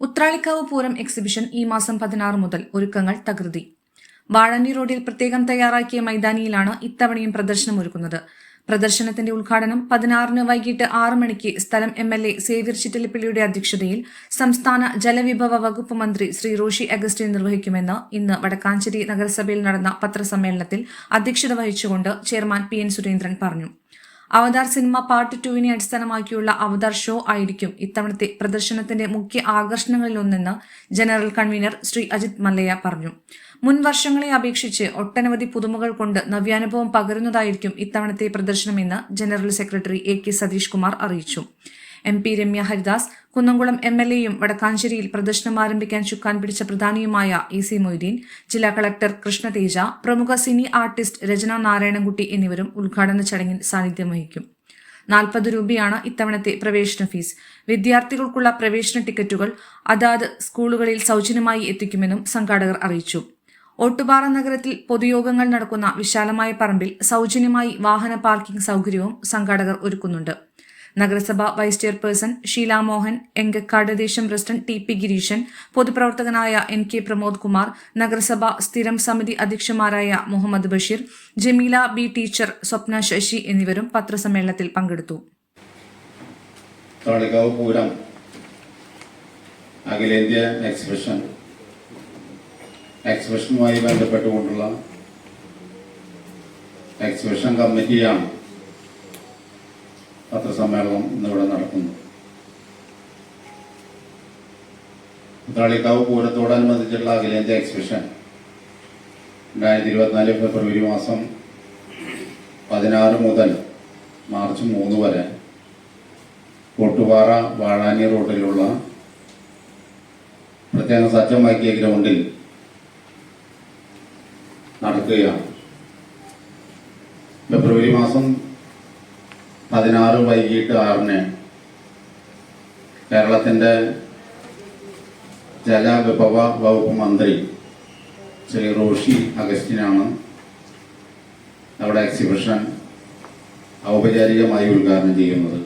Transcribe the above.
Uthralikkavu Pooram exhibition ഈ മാസം പതിനാറ് മുതൽ ഒരുക്കങ്ങൾ തകൃതി. വാഴാനി റോഡിൽ പ്രത്യേകം തയ്യാറാക്കിയ മൈതാനിയിലാണ് ഇത്തവണയും പ്രദർശനം ഒരുക്കുന്നത് പ്രദർശനത്തിന്റെ ഉദ്ഘാടനം പതിനാറിന് വൈകിട്ട് ആറ് മണിക്ക് സ്ഥലം എം എൽ എ സേവ്യർ ചിറ്റലിപ്പള്ളിയുടെ അധ്യക്ഷതയിൽ സംസ്ഥാന ജലവിഭവ വകുപ്പ് മന്ത്രി ശ്രീ റോഷി അഗസ്റ്റിൻ നിർവഹിക്കുമെന്ന് ഇന്ന് വടക്കാഞ്ചേരി നഗരസഭയിൽ നടന്ന പത്രസമ്മേളനത്തിൽ അധ്യക്ഷത വഹിച്ചുകൊണ്ട് ചെയർമാൻ പി എൻ സുരേന്ദ്രൻ പറഞ്ഞു. അവതാർ സിനിമ പാർട്ട് ടുവിനെ അടിസ്ഥാനമാക്കിയുള്ള അവതാർ ഷോ ആയിരിക്കും ഇത്തവണത്തെ പ്രദർശനത്തിന്റെ മുഖ്യ ആകർഷണങ്ങളിലൊന്നെന്ന് ജനറൽ കൺവീനർ ശ്രീ അജിത് മല്ലയ്യ പറഞ്ഞു. മുൻ വർഷങ്ങളെ അപേക്ഷിച്ച് ഒട്ടനവധി പുതുമകൾ കൊണ്ട് നവ്യാനുഭവം പകരുന്നതായിരിക്കും ഇത്തവണത്തെ പ്രദർശനമെന്ന് general secretary A K Satheesh Kumar അറിയിച്ചു. M P Ramya Haridas Kunnamkulam M L എയും വടക്കാഞ്ചേരിയിൽ പ്രദർശനം ആരംഭിക്കാൻ ചുക്കാൻ പിടിച്ച പ്രധാനിയുമായ ഇ സി മൊയ്തീൻ ജില്ലാ കളക്ടർ കൃഷ്ണതേജ പ്രമുഖ സിനി ആർട്ടിസ്റ്റ് രചന നാരായണൻകുട്ടി എന്നിവരും ഉദ്ഘാടന ചടങ്ങിൽ സാന്നിധ്യം വഹിക്കും. നാൽപ്പത് രൂപയാണ് ഇത്തവണത്തെ പ്രവേശന ഫീസ്. വിദ്യാർത്ഥികൾക്കുള്ള പ്രവേശന ടിക്കറ്റുകൾ അതാത് സ്കൂളുകളിൽ സൗജന്യമായി എത്തിക്കുമെന്നും സംഘാടകർ അറിയിച്ചു. ഓട്ടുപാറ നഗരത്തിൽ പൊതുയോഗങ്ങൾ നടക്കുന്ന വിശാലമായ പറമ്പിൽ സൗജന്യമായി വാഹന പാർക്കിംഗ് സൗകര്യവും സംഘാടകർ ഒരുക്കുന്നുണ്ട്. നഗരസഭ വൈസ് ചെയർപേഴ്സൺ ഷീല മോഹൻ എങ്കക്കാട് ദേശം പ്രസിഡന്റ് ടി പി ഗിരീശൻ പൊതുപ്രവർത്തകനായ എൻ കെ പ്രമോദ് കുമാർ നഗരസഭ സ്ഥിരം സമിതി അധ്യക്ഷന്മാരായ മുഹമ്മദ് ബഷീർ ജമീല ബി ടീച്ചർ സ്വപ്ന ശശി എന്നിവരും പത്രസമ്മേളനത്തിൽ പങ്കെടുത്തു. എക്സിബിഷനുമായി ബന്ധപ്പെട്ടുകൊണ്ടുള്ള എക്സിബിഷൻ കമ്മിറ്റിയാണ് പത്രസമ്മേളനം ഇന്നിവിടെ നടക്കുന്നു. മുതലാളിക്കാവ് പൂരത്തോടനുബന്ധിച്ചുള്ള അഖിലേന്ത്യാ എക്സിബിഷൻ രണ്ടായിരത്തി ഇരുപത്തിനാല് ഫെബ്രുവരി മാസം പതിനാറ് മുതൽ മാർച്ച് മൂന്ന് വരെ കോട്ടുപാറ വാഴാനി റോഡിലുള്ള പ്രത്യേകം സജ്ജമാക്കിയ ഗ്രൗണ്ടിൽ നടക്കുകയാണ്. ഫെബ്രുവരി മാസം പതിനാറ് വൈകിട്ട് ആറിന് കേരളത്തിന്റെ ജലവിഭവ വകുപ്പ് മന്ത്രി ശ്രീ റോഷി അഗസ്റ്റിനാണ് നമ്മുടെ എക്സിബിഷൻ ഔപചാരികമായി ഉദ്ഘാടനം ചെയ്യുന്നത്.